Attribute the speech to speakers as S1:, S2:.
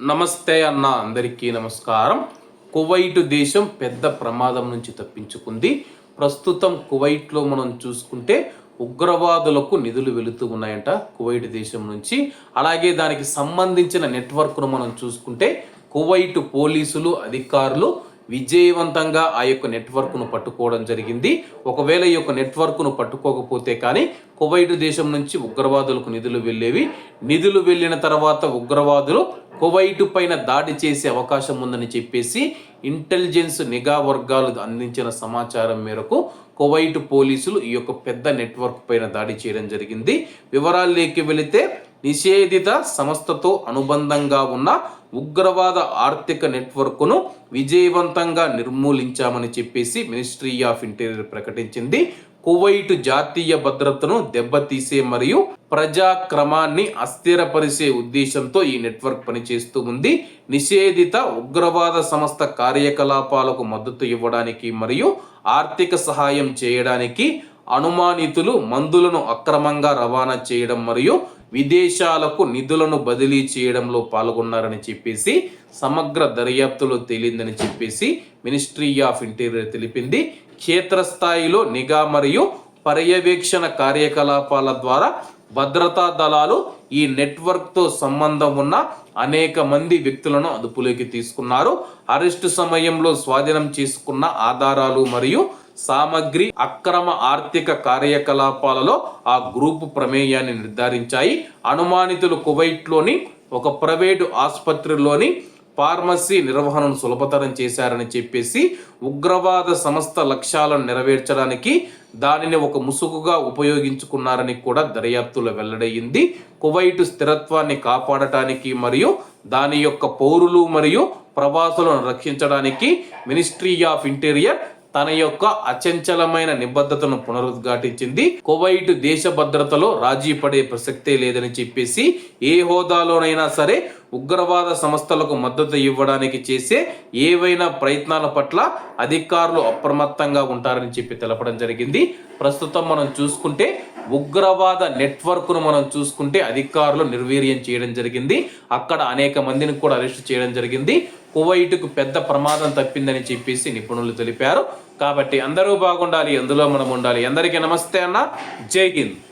S1: నమస్తే అన్న అందరికీ నమస్కారం. కువైట్ దేశం పెద్ద ప్రమాదం నుంచి తప్పించుకుంది. ప్రస్తుతం కువైట్లో మనం చూసుకుంటే ఉగ్రవాదులకు నిధులు వెళుతూ ఉన్నాయంట కువైట్ దేశం నుంచి. అలాగే దానికి సంబంధించిన నెట్వర్క్ను మనం చూసుకుంటే కువైట్ పోలీసులు అధికారులు విజయవంతంగా ఆ యొక్క నెట్వర్క్ను పట్టుకోవడం జరిగింది. ఒకవేళ ఈ యొక్క నెట్వర్క్ను పట్టుకోకపోతే కానీ కువైట్ దేశం నుంచి ఉగ్రవాదులకు నిధులు వెళ్ళేవి. నిధులు వెళ్ళిన తర్వాత ఉగ్రవాదులు కువైటు పైన దాడి చేసే అవకాశం ఉందని చెప్పేసి ఇంటెలిజెన్స్ నిఘా వర్గాలు అందించిన సమాచారం మేరకు కువైట్ పోలీసులు ఈ యొక్క పెద్ద నెట్వర్క్ పైన దాడి చేయడం జరిగింది. వివరాల్లోకి వెళితే నిషేధిత సంస్థతో అనుబంధంగా ఉన్న ఉగ్రవాద ఆర్థిక నెట్వర్క్ను విజయవంతంగా నిర్మూలించామని చెప్పేసి మినిస్ట్రీ ఆఫ్ ఇంటీరియర్ ప్రకటించింది. కువైట్ జాతీయ భద్రతను దెబ్బతీసే మరియు ప్రజాక్రమాన్ని అస్థిరపరిచే ఉద్దేశంతో ఈ నెట్వర్క్ పనిచేస్తూ ఉంది. నిషేధిత ఉగ్రవాద సంస్థ కార్యకలాపాలకు మద్దతు ఇవ్వడానికి మరియు ఆర్థిక సహాయం చేయడానికి అనుమానితులు మందులను అక్రమంగా రవాణా చేయడం మరియు విదేశాలకు నిధులను బదిలీ చేయడంలో పాల్గొన్నారని చెప్పేసి సమగ్ర దర్యాప్తులో తేలిందని చెప్పేసి మినిస్ట్రీ ఆఫ్ ఇంటీరియర్ తెలిపింది. క్షేత్రస్థాయిలో నిఘా మరియు పర్యవేక్షణ కార్యకలాపాల ద్వారా భద్రతా దళాలు ఈ నెట్వర్క్తో సంబంధం ఉన్న అనేక మంది వ్యక్తులను అదుపులోకి తీసుకున్నారు. అరెస్టు సమయంలో స్వాధీనం చేసుకున్న ఆధారాలు మరియు సామగ్రి అక్రమ ఆర్థిక కార్యకలాపాలలో ఆ గ్రూపు ప్రమేయాన్ని నిర్ధారించాయి. అనుమానితులు కువైట్లోని ఒక ప్రైవేటు ఆసుపత్రిలోని ఫార్మసీ నిర్వహణను సులభతరం చేశారని చెప్పేసి ఉగ్రవాద సంస్థ లక్ష్యాలను నెరవేర్చడానికి దానిని ఒక ముసుగుగా ఉపయోగించుకున్నారని కూడా దర్యాప్తులో వెల్లడయ్యింది. కువైటు స్థిరత్వాన్ని కాపాడటానికి మరియు దాని యొక్క పౌరులు మరియు ప్రవాసులను రక్షించడానికి మినిస్ట్రీ ఆఫ్ ఇంటీరియర్ తన యొక్క అచంచలమైన నిబద్ధతను పునరుద్ఘాటించింది. కువైట్ దేశ భద్రతలో రాజీ పడే ప్రసక్తే లేదని చెప్పేసి ఏ హోదాలోనైనా సరే ఉగ్రవాద సంస్థలకు మద్దతు ఇవ్వడానికి చేసే ఏవైనా ప్రయత్నాల పట్ల అధికారులు అప్రమత్తంగా ఉంటారని చెప్పి తెలపడం జరిగింది. ప్రస్తుతం మనం చూసుకుంటే ఉగ్రవాద నెట్వర్క్ను మనం చూసుకుంటే అధికారులు నిర్వీర్యం చేయడం జరిగింది. అక్కడ అనేక మందిని కూడా అరెస్ట్ చేయడం జరిగింది. కువైట్కు పెద్ద ప్రమాదం తప్పిందని చెప్పేసి నిపుణులు తెలిపారు. కాబట్టి అందరూ బాగుండాలి అందులో మనం ఉండాలి. అందరికీ నమస్తే అన్న. జై హింద్.